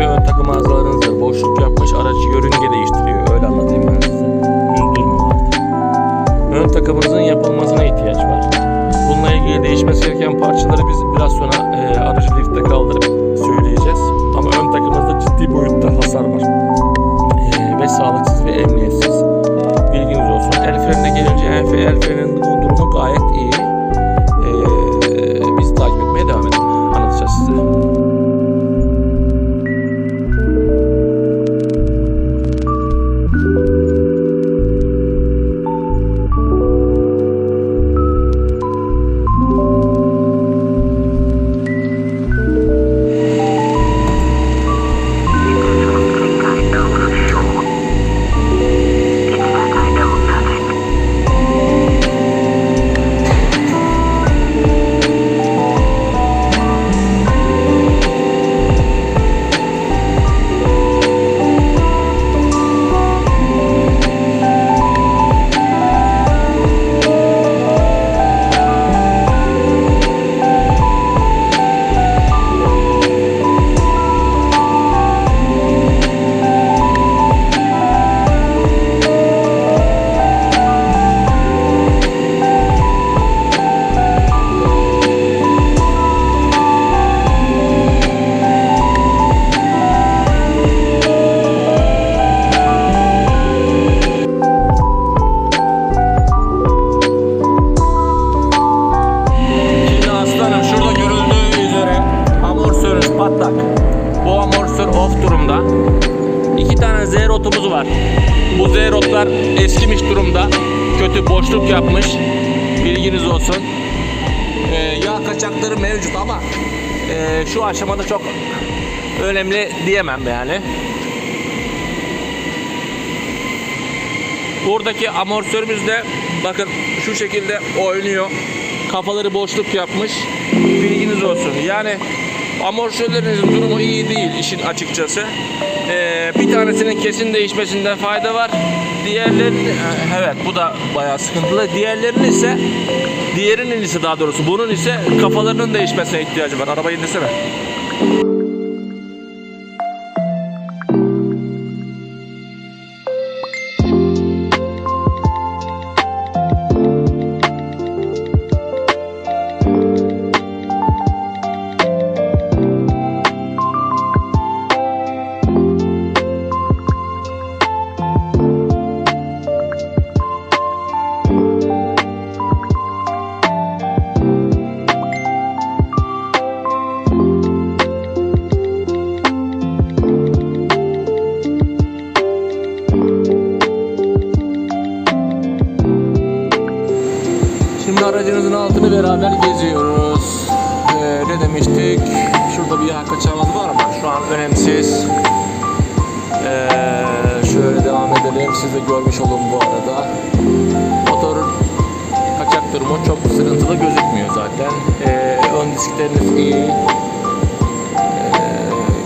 arızalarınızdır. Boşluk yapmış aracı yörünge değiştiriyor. Öyle anlatayım ben size. Ön takımınızın yapılmasına ihtiyaç var. Bununla ilgili değişmesi gereken parçaları biz biraz sonra e, aracı lifte kaldırıp rotumuz var. Bu Z rotlar eskimiş durumda. Kötü boşluk yapmış. Bilginiz olsun. Ee, yağ kaçakları mevcut ama e, şu aşamada çok önemli diyemem yani. Buradaki amortisörümüz de bakın şu şekilde oynuyor. Kafaları boşluk yapmış. Bilginiz olsun. Yani amortisörlerinizin durumu iyi değil işin açıkçası. Ee, bir tanesinin kesin değişmesinde fayda var. Diğerlerinin evet bu da bayağı sıkıntılı. Diğerlerinin ise diğerinin ise daha doğrusu bunun ise kafalarının değişmesine ihtiyacı var. Arabayı indirsene. Bir var ama şu an önemsiz. Ee, şöyle devam edelim. Siz de görmüş olun bu arada. Motorun kaçak durumu çok sıkıntılı gözükmüyor zaten. Ee, ön diskleriniz iyi. Ee,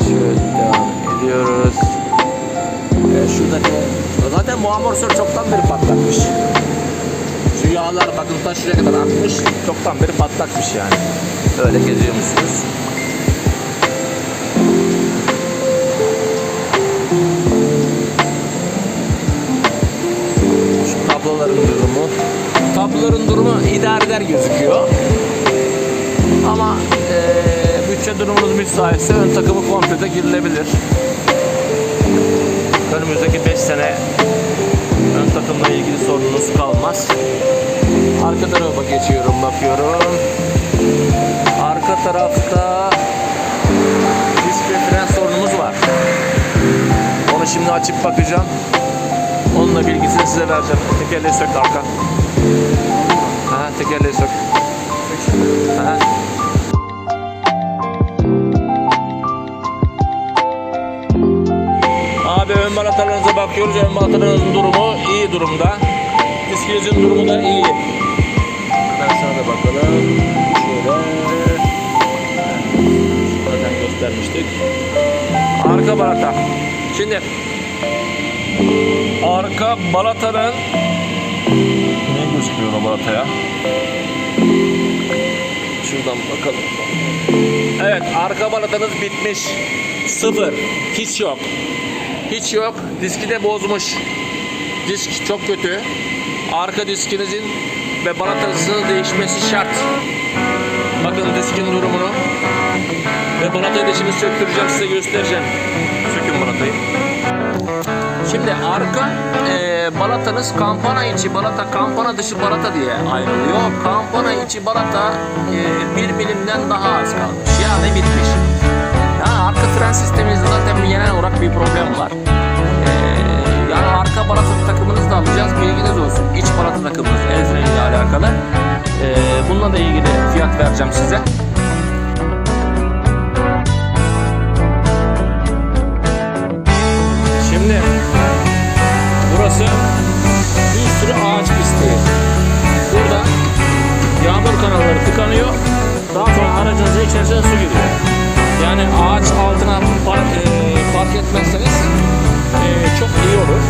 şöyle devam ediyoruz. Ee, şuradaki zaten bu amortisör çoktan beri patlatmış. Şu yağlar bakın ta şuraya kadar akmış. Çoktan beri patlakmış yani. Öyle geziyormuşsunuz. Tabloların durumu. Tabloların durumu idare eder gözüküyor. Ama eee bütçe durumunuz müsaitse ön takımı komple de girilebilir. Önümüzdeki 5 sene ön takımla ilgili sorununuz kalmaz. Arka tarafa geçiyorum, bakıyorum. Arka tarafta disk ve fren sorunumuz var. Onu şimdi açıp bakacağım. Onun da bilgisini size vereceğim. Tekerleği sök arka. Aha, tekerleği sök. Aha. Abi ön balatalarınıza bakıyoruz. Ön balatalarınızın durumu iyi durumda. Diskinizin durumu da iyi. Hemen sana da bakalım. Şöyle. Zaten göstermiştik. Arka balata. Şimdi arka balatanın ne gözüküyor o balataya? Şuradan bakalım. Evet arka balatanız bitmiş. Sıfır. Hiç yok. Hiç yok. Diski de bozmuş. Disk çok kötü. Arka diskinizin ve balatasının değişmesi şart. Bakın diskin durumunu. Ve balatayı da şimdi söktüreceğim size göstereceğim. Sökün balatayı. Şimdi arka e, balatanız kampana içi balata, kampana dışı balata diye ayrılıyor. Kampana içi balata e, bir milimden daha az kalmış. Yani bitmiş. Yani arka fren sisteminizde zaten bir genel olarak bir problem var. E, yani arka balata takımınızı da alacağız. Bilginiz olsun. İç balata takımınız Ezra ile alakalı. E, bununla da ilgili fiyat vereceğim size. içerisine su giriyor. Yani ağaç altına park, e, park etmezseniz e, çok iyi olur.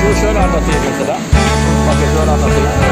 Suyu şöyle anlatayım mesela. Bakın şöyle anlatayım.